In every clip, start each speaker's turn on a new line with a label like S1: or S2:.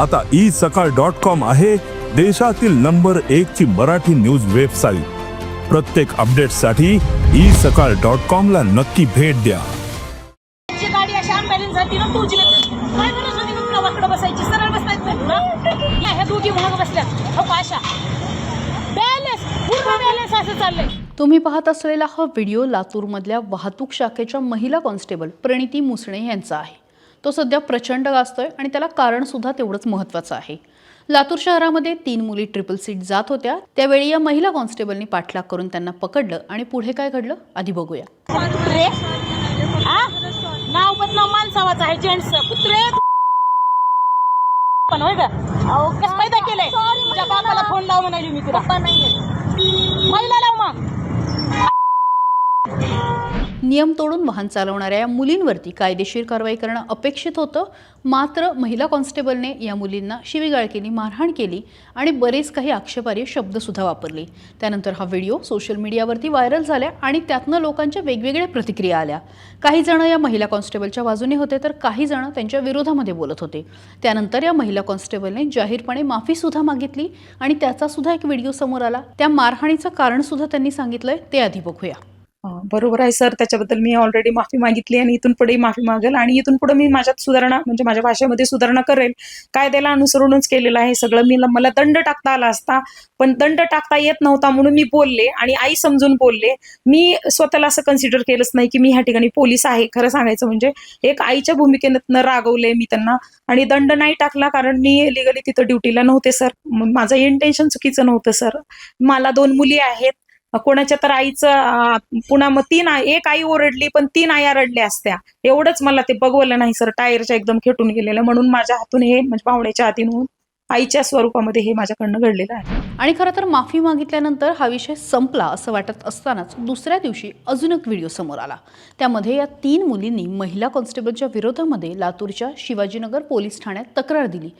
S1: आता ई सकाळ dot com आहे देशातील नंबर एक ची मराठी न्यूज वेबसाईट. प्रत्येक अपडेटसाठी ई सकाळ डॉट कॉम ला नक्की भेट द्या.
S2: बसायची? सरळ हो?
S3: तुम्ही पाहत असलेला हा व्हिडिओ लातूरमधल्या वाहतूक शाखेच्या महिला कॉन्स्टेबल प्रणिती मुसणे यांचा आहे. तो सध्या प्रचंड गाजतोय आणि त्याला कारण सुद्धा तेवढंच महत्त्वाचं आहे. लातूर शहरामध्ये तीन मुली ट्रिपल सीट जात होत्या. त्यावेळी या महिला कॉन्स्टेबलनी पाठलाग करून त्यांना पकडलं आणि पुढे काय घडलं? आधी बघूया.
S2: हा नाव माणसावाचं आहे जेंट्स कुत्रे! पण होय का अहो कसं पैदा केलंय? तुझ्या बापाला फोन लाव म्हणाली मी तुला. महिला लाव मग.
S3: नियम तोडून वाहन चालवणाऱ्या या मुलींवरती कायदेशीर कारवाई करणं अपेक्षित होतं. मात्र महिला कॉन्स्टेबलने या मुलींना शिवीगाळ केली मारहाण केली आणि बरेच काही आक्षेपार्ह शब्दसुद्धा वापरले. त्यानंतर हा व्हिडिओ सोशल मीडियावरती व्हायरल झाला आणि त्यातनं लोकांच्या वेगवेगळ्या प्रतिक्रिया आल्या. काही जण या महिला कॉन्स्टेबलच्या बाजूने होते तर काही जण त्यांच्या विरोधामध्ये बोलत होते. त्यानंतर या महिला कॉन्स्टेबलने जाहीरपणे माफीसुद्धा मागितली आणि त्याचा सुद्धा एक व्हिडिओ समोर आला. त्या मारहाणीचं कारणसुद्धा त्यांनी सांगितलंय ते आधी बघूया.
S4: बरोबर आहे सर. त्याच्याबद्दल मी ऑलरेडी माफी मागितली आणि इथून पुढे माफी मागेल आणि इथून पुढे मी माझ्यात सुधारणा म्हणजे माझ्या भाषेमध्ये सुधारणा करेल. कायद्याला अनुसरूनच केलेलं आहे सगळं. मी मला दंड टाकता आला असता पण दंड टाकता येत नव्हता म्हणून मी बोलले आणि आई समजून बोलले मी स्वतःला असं कन्सिडर केलंच नाही की मी ह्या ठिकाणी पोलीस आहे. खरं सांगायचं म्हणजे एक आईच्या भूमिकेनं रागवले मी त्यांना आणि दंड नाही टाकला कारण मी लिगली तिथं ड्युटीला नव्हते सर. माझं इंटेन्शन चुकीचं नव्हतं सर. मला दोन मुली आहेत कोणाच्या तर आईचं पुन्हा मग तीन आई- एक आई ओरडली पण तीन आया रडल्या असत्या. एवढंच मला ते बघवलं नाही सर टायरच्या एकदम खेटून गेलेलं. म्हणून माझ्या हातून हे म्हणजे पाहुण्याच्या हातीन होऊन आईच्या स्वरूपामध्ये हे माझ्याकडनं घडलेलं आहे.
S3: आणि खरं तर माफी मागितल्यानंतर हा विषय संपला असं वाटत असतानाच दुसऱ्या दिवशी अजून एक व्हिडिओ समोर आला. त्यामध्ये या तीन मुलींनी महिला कॉन्स्टेबलच्या विरोधामध्ये लातूरच्या शिवाजीनगर पोलीस ठाण्यात तक्रार दिली.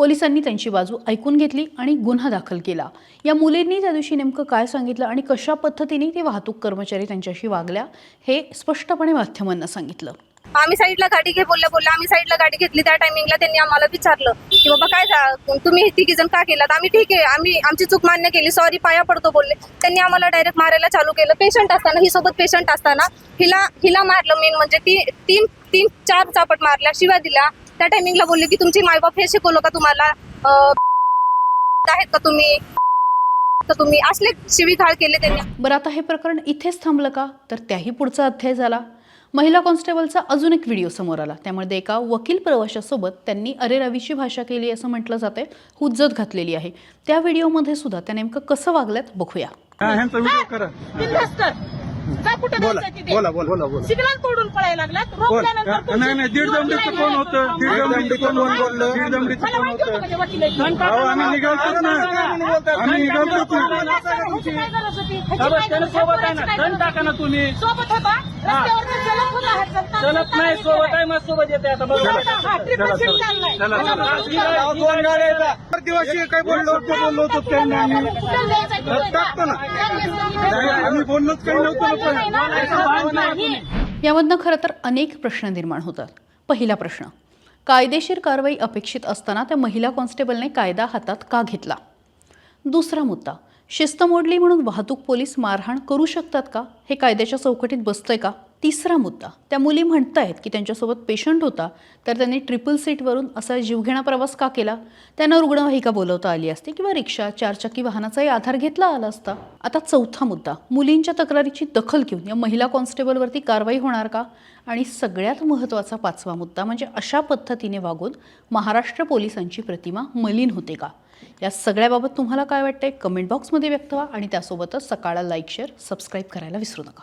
S3: पोलिसांनी त्यांची बाजू ऐकून घेतली आणि गुन्हा दाखल केला. या मुलींनी त्या दिवशी नेमकं काय सांगितलं आणि कशा पद्धतीने ते वाहतूक कर्मचारी त्यांच्याशी वागल्या हे स्पष्टपणे माध्यमांना सांगितलं.
S5: आम्ही साईडला गाडी घे बोलल्या बोलल्या. आम्ही साईडला गाडी घेतली. त्या टायमिंगला त्यांनी आम्हाला विचारलं की बाबा काय तुम्ही तिघी जण का केलात? आम्ही ठीक आहे. आम्ही आमची चूक मान्य केली. सॉरी पाया पडतो बोलले. त्यांनी आम्हाला डायरेक्ट मारायला चालू केलं. पेशंट असताना ही सोबत पेशंट असताना हिला हिला मारलं. मेन म्हणजे ती तीन तीन चार चापट मारल्या. शिवा दिला त्या टायमिंगला बोलले की तुमची मायबाप हे शिकवलं का तुम्हाला? आहेत का तुम्ही? का तुम्ही असले शिवीघाळ केले त्यांनी.
S3: बरं आता हे प्रकरण इथेच थांबलं का? तर त्याही पुढचा अध्याय झाला. महिला कॉन्स्टेबलचा अजून एक व्हिडिओ समोर आला. त्यामध्ये एका वकील प्रवाशासोबत त्यांनी अरे रवीची भाषा केली असं म्हटलं जाते हुज्जत घातलेली आहे. त्या व्हिडिओमध्ये सुद्धा त्या नेमकं कसं वागल्यात बघूया.
S6: ह्यांचा व्हिडिओ करा
S2: बिनधास्त जा कुठं
S6: बोला
S2: जायचं तिथे?
S6: बोला बोला बोला. बोला
S2: सिग्नल तोडून पळायला लागला.
S6: बोल.
S2: रोखल्यानंतर
S6: का- नाही नाही दीड दमडीचं कोण होतं. दीड दमडीचं कोण बोललं. दीड दमडीचं
S2: मला
S6: कोण
S2: माहिती होतं
S6: होतं
S2: का ते वकील आहेत?
S6: अहो आम्ही निघालतोच ना. आम्ही निघालतोच ना
S2: ह्याची काय गरज होती? ह्याची
S7: सोबत
S2: काय
S7: त्यानं
S2: गरज
S7: सोबत आहे ना.
S2: काय
S7: दंड
S2: गरज
S7: टाका ना तुम्ही?
S2: सोबत होता? चलत होता हा चलता-
S7: चलत
S2: चलता
S7: नाही सोबत. आहे मग सोबत येते आता बघा
S2: हा, triple चाललाय.
S6: चला. दिवशी काय बोललो होतो बोललो होतो त्यांना. आम्ही
S2: कुठं जायचं? आहे तिथे?
S6: टाकतो ना.
S2: नाही,
S6: आम्ही बोललोच काही नव्हतं ना. पण.
S2: नाही.
S3: यामधनं खरं तर अनेक प्रश्न निर्माण होतात. पहिला प्रश्न कायदेशीर कारवाई अपेक्षित असताना त्या महिला कॉन्स्टेबलने कायदा हातात का घेतला? दुसरा मुद्दा शिस्त मोडली म्हणून वाहतूक पोलीस मारहाण करू शकतात का? हे कायद्याच्या चौकटीत बसतंय का? तिसरा मुद्दा. त्या मुली म्हणतायत की त्यांच्यासोबत पेशंट होता तर त्यांनी ट्रिपल सीटवरून असा जीवघेणा प्रवास का केला? त्यांना रुग्णवाहिका बोलवता आली असती किंवा रिक्षा चारचाकी वाहनाचाही आधार घेतला आला असता. आता चौथा मुद्दा. मुलींच्या तक्रारीची दखल घेऊन या महिला कॉन्स्टेबलवरती कारवाई होणार का? आणि सगळ्यात महत्त्वाचा पाचवा मुद्दा म्हणजे अशा पद्धतीने वागून महाराष्ट्र पोलिसांची प्रतिमा मलिन होते का? या सगळ्याबाबत तुम्हाला काय वाटतंय? कमेंट बॉक्समध्ये व्यक्त व्हा आणि त्यासोबतच सकाळला लाईक शेअर सबस्क्राईब करायला विसरू नका.